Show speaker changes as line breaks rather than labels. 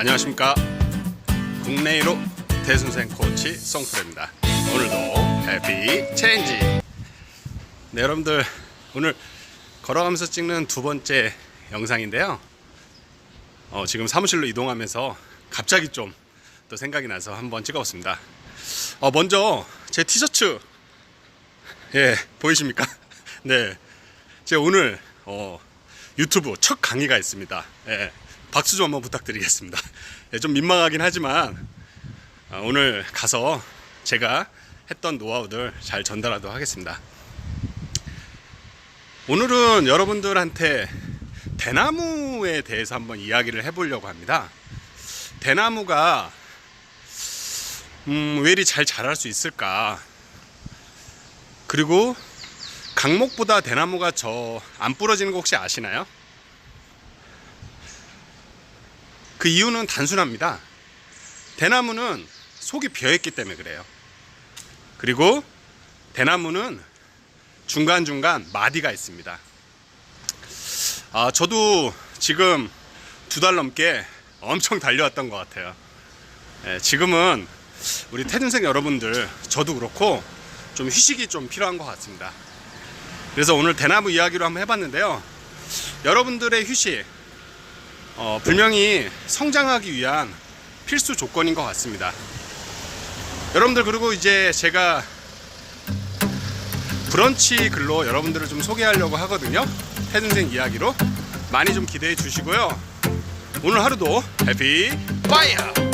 안녕하십니까. 국내 1호 대선생 코치 송프레입니다. 오늘도 해피 체인지. 네 여러분들 오늘 걸어가면서 찍는 두 번째 영상인데요. 어, 지금 사무실로 이동하면서 갑자기 좀 또 생각이 나서 한번 찍어봤습니다. 어, 먼저 제 티셔츠. 예 보이십니까? 네. 제가 오늘 어, 유튜브 첫 강의가 있습니다. 예, 박수 좀 한번 부탁드리겠습니다. 예, 좀 민망하긴 하지만 아, 오늘 가서 제가 했던 노하우들 잘 전달하도록 하겠습니다. 오늘은 여러분들한테 대나무에 대해서 한번 이야기를 해보려고 합니다. 대나무가 음, 왜 이리 잘 자랄 수 있을까? 그리고 강목보다 대나무가 저 안 부러지는 거 혹시 아시나요? 그 이유는 단순합니다. 대나무는 속이 비어있기 때문에 그래요. 그리고 대나무는 중간중간 마디가 있습니다. 아, 저도 지금 두 달 넘게 엄청 달려왔던 것 같아요. 예, 지금은 우리 태준생 여러분들, 저도 그렇고 좀 휴식이 좀 필요한 것 같습니다. 그래서 오늘 대나무 이야기로 한번 해봤는데요. 여러분들의 휴식, 어, 분명히 성장하기 위한 필수 조건인 것 같습니다. 여러분들 그리고 이제 제가 브런치 글로 여러분들을 좀 소개하려고 하거든요. 해준생 이야기로 많이 좀 기대해 주시고요. 오늘 하루도 해피 파이어!